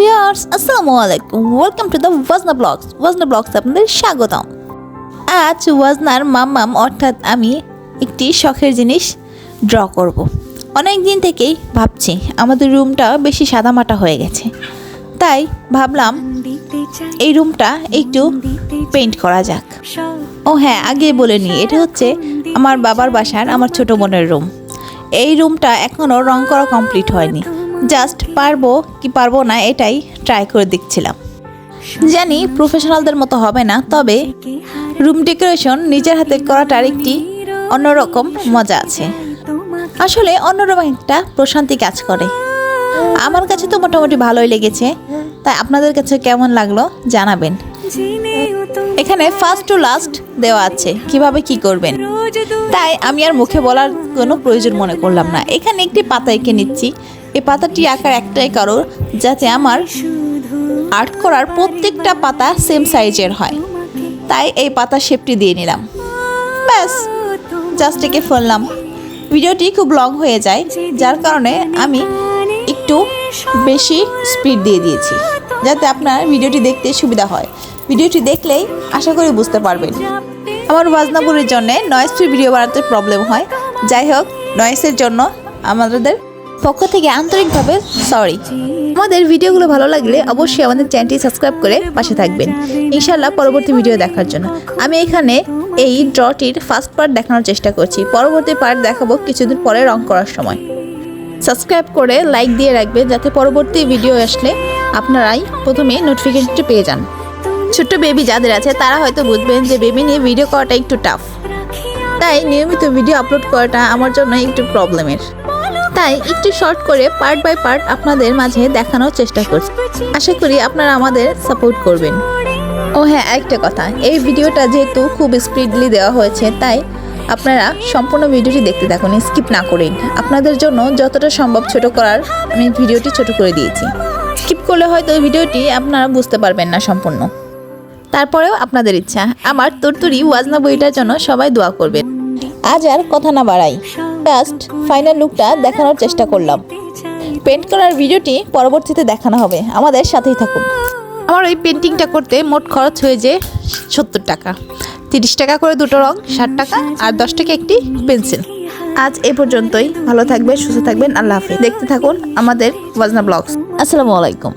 Viewers আসসালামু আলাইকুম welcome to the Wajna blogs Wajna blogs আপনাদের স্বাগতম। আজ ওয়াজনার মাম্মাম অর্থাৎ আমি, একটি শখের জিনিস ড্র করব। অনেক দিন থেকেই ভাবছি, আমাদের রুমটা বেশি সাদামাটা হয়ে গেছে। তাই ভাবলাম, এই রুমটা একটু পেইন্ট করা যাক। ও হ্যাঁ আগে বলে নিই, এটা হচ্ছে আমার বাবার বাসার, আমার ছোট বোনের রুম এই রুমটা এখনও রং করা কমপ্লিট হয়নি। জাস্ট পারব কি পারব না এটাই ট্রাই করে দেখছিলাম। জানি প্রফেশনালদের মতো হবে না, তবে রুম ডেকোরেশন নিজের হাতে করাটার একটি অন্যরকম মজা আছে। আসলে অন্যরকম একটা প্রশান্তি কাজ করে। আমার কাছে তো মোটামুটি ভালোই লেগেছে, তাই আপনাদের কাছে কেমন লাগল জানাবেন। এখানে ফার্স্ট টু লাস্ট দেওয়া আছে, কীভাবে কি করবেন। তাই আমি আর মুখে বলার কোনো প্রয়োজন মনে করলাম না। এখানে একটি পাতা এঁকে নিচ্ছি এই পাতাটি আঁকার একটাই কারও যাতে আমার আর্ট করার প্রত্যেকটা পাতা সেম সাইজের হয়। তাই এই পাতা শেপটি দিয়ে নিলাম। ব্যাস জাস্ট এঁকে ফেললাম। ভিডিওটি খুব লং হয়ে যায়, যার কারণে আমি একটু বেশি স্পিড দিয়ে দিয়েছি, যাতে আপনার ভিডিওটি দেখতে সুবিধা হয়। ভিডিওটি দেখলেই আশা করি বুঝতে পারবেন। আমার বাজনাপুরের জন্য নয়েস ফ্রি ভিডিও বানাতে প্রবলেম হয়। যাই হোক নয়েসের জন্য আমাদের পক্ষ থেকে আন্তরিকভাবে সরি আমাদের ভিডিওগুলো ভালো লাগলে অবশ্যই আমাদের চ্যানেলটি সাবস্ক্রাইব করে পাশে থাকবেন। ইনশাল্লাহ পরবর্তী ভিডিও দেখার জন্য। আমি এখানে এই ড্রটির ফার্স্ট পার্ট দেখানোর চেষ্টা করছি। পরবর্তী পার্ট দেখাবো কিছুদিন পরে রং করার সময়। সাবস্ক্রাইব করে লাইক দিয়ে রাখবেন যাতে পরবর্তী ভিডিও আসলে আপনারাই প্রথমে নোটিফিকেশনটি পেয়ে যান। ছোট্ট বেবি যাদের আছে, তারা হয়তো বুঝবেন যে বেবি নিয়ে ভিডিও করাটা একটু টাফ তাই নিয়মিত ভিডিও আপলোড করাটা আমার জন্য একটু প্রবলেমের তাই একটু শর্ট করে পার্ট বাই পার্ট আপনাদের মাঝে দেখানোর চেষ্টা করছি। আশা করি আপনারা আমাদের সাপোর্ট করবেন। ও হ্যাঁ একটা কথা। এই ভিডিওটা যেহেতু খুব স্পিডলি দেওয়া হয়েছে, তাই আপনারা সম্পূর্ণ ভিডিওটি দেখতে থাকুন, স্কিপ না করেন আপনাদের জন্য যতটা সম্ভব ছোট করার আমি ভিডিওটি ছোট করে দিয়েছি। স্কিপ করলে হয়তো ওই ভিডিওটি আপনারা বুঝতে পারবেন না সম্পূর্ণ। তারপরেও আপনাদের ইচ্ছা। আমার তুরতুরি ওয়াজনা বইটার জন্য সবাই দোয়া করবেন। আজ আর কথা না বাড়াই। জাস্ট ফাইনাল লুকটা দেখানোর চেষ্টা করলাম। পেন্ট করার ভিডিওটি পরবর্তীতে দেখানো হবে। আমাদের সাথেই থাকুন। আমার ওই পেন্টিংটা করতে মোট খরচ হয়েছে সত্তর টাকা। তিরিশ টাকা করে দুটো রং ষাট টাকা আর দশ টাকা একটি পেন্সিল আজ এ পর্যন্তই। ভালো থাকবেন সুস্থ থাকবেন। আল্লাহ হাফিজ। দেখতে থাকুন আমাদের ওয়াজনা ব্লগস আসসালামু আলাইকুম।